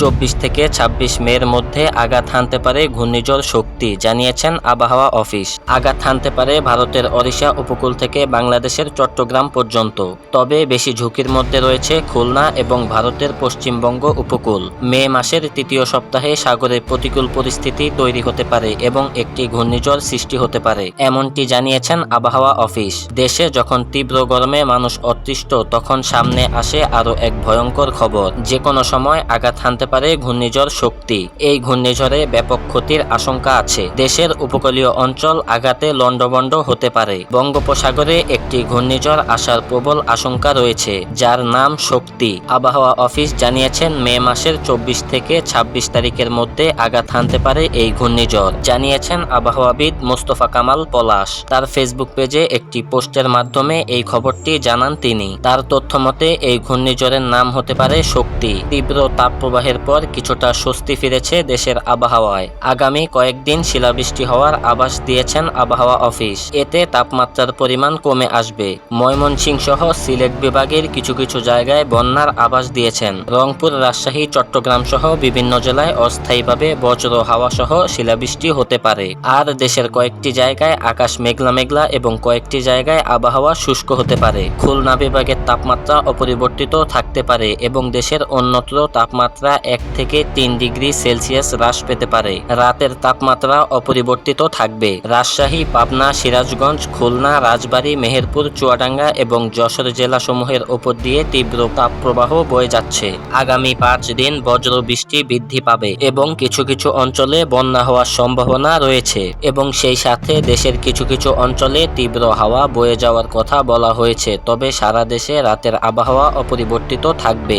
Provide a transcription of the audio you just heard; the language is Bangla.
চব্বিশ থেকে ছাব্বিশ মের মধ্যে আঘাত হানতে পারে ঘূর্ণিঝড় শক্তি, জানিয়েছেন আবহাওয়া অফিস। আঘাত হানতে পারে ভারতের ওড়িশা উপকূল থেকে বাংলাদেশের চট্টগ্রাম পর্যন্ত। তবে বেশি ঝুঁকির মধ্যে রয়েছে খুলনা এবং ভারতের পশ্চিমবঙ্গ উপকূল। মে মাসের তৃতীয় সপ্তাহে সাগরে প্রতিকূল পরিস্থিতি তৈরি হতে পারে এবং একটি ঘূর্ণিঝড় সৃষ্টি হতে পারে, এমনটি জানিয়েছেন আবহাওয়া অফিস। দেশে যখন তীব্র গরমে মানুষ অতিষ্ঠ, তখন সামনে আসে আরও এক ভয়ঙ্কর খবর। যে কোনো সময় আঘাত হানতে পারে ঘূর্ণিঝড় শক্তি। এই ঘূর্ণিঝড়ে ব্যাপক ক্ষতির আশঙ্কা আছে। দেশের উপকূলীয় অঞ্চল আঘাতে লণ্ডভণ্ড হতে পারে। বঙ্গোপসাগরে একটি ঘূর্ণিঝড় আসার প্রবল আশঙ্কা রয়েছে, যার নাম শক্তি। আবহাওয়া অফিস জানিয়েছেন, মে মাসের চব্বিশ থেকে ২৬ তারিখের মধ্যে আঘাত হানতে পারে এই ঘূর্ণিঝড়। জানিয়েছেন আবহাওয়াবিদ মোস্তফা কামাল পলাশ। তার ফেসবুক পেজে একটি পোস্টের মাধ্যমে এই খবরটি জানান তিনি। তার তথ্য মতে এই ঘূর্ণিঝড়ের নাম হতে পারে শক্তি। তীব্র তাপপ্রবাহের পর কিছুটা স্বস্তি ফিরেছে দেশের আবহাওয়ায়। আগামী কয়েকদিন শিলাবৃষ্টি হওয়ার আভাস দিয়েছেন আবহাওয়া অফিস। এতে তাপমাত্রার পরিমাণ কমে আসবে। ময়মনসিংহ সহ সিলেট বিভাগের কিছু কিছু জায়গায় বন্যার আভাস দিয়েছেন। রংপুর, রাজশাহী চট্টগ্রাম সহ বিভিন্ন জেলায় অস্থায়ীভাবে বজ্র হাওয়া সহ শিলাবৃষ্টি হতে পারে। আর দেশের কয়েকটি জায়গায় আকাশ মেঘলা মেঘলা এবং কয়েকটি জায়গায় আবহাওয়া শুষ্ক হতে পারে। খুলনা বিভাগের তাপমাত্রা অপরিবর্তিত থাকতে পারে এবং দেশের অন্যত্র তাপমাত্রা এক থেকে তিন ডিগ্রি সেলসিয়াস হ্রাস পেতে পারে। রাতের তাপমাত্রা অপরিবর্তিত থাকবে। রাজশাহী, পাবনা, সিরাজগঞ্জ, খুলনা, রাজবাড়ী, মেহেরপুর, চুয়াডাঙ্গা এবং যশোর জেলাসমূহের ওপর দিয়ে তীব্র তাপপ্রবাহ বয়ে যাচ্ছে। আগামী পাঁচ দিন বজ্র বৃষ্টি বৃদ্ধি পাবে এবং কিছু কিছু অঞ্চলে বন্যা হওয়ার সম্ভাবনা রয়েছে এবং সেই সাথে দেশের কিছু কিছু অঞ্চলে তীব্র হাওয়া বয়ে যাওয়ার কথা বলা হয়েছে। তবে সারা দেশে রাতের আবহাওয়া অপরিবর্তিত থাকবে।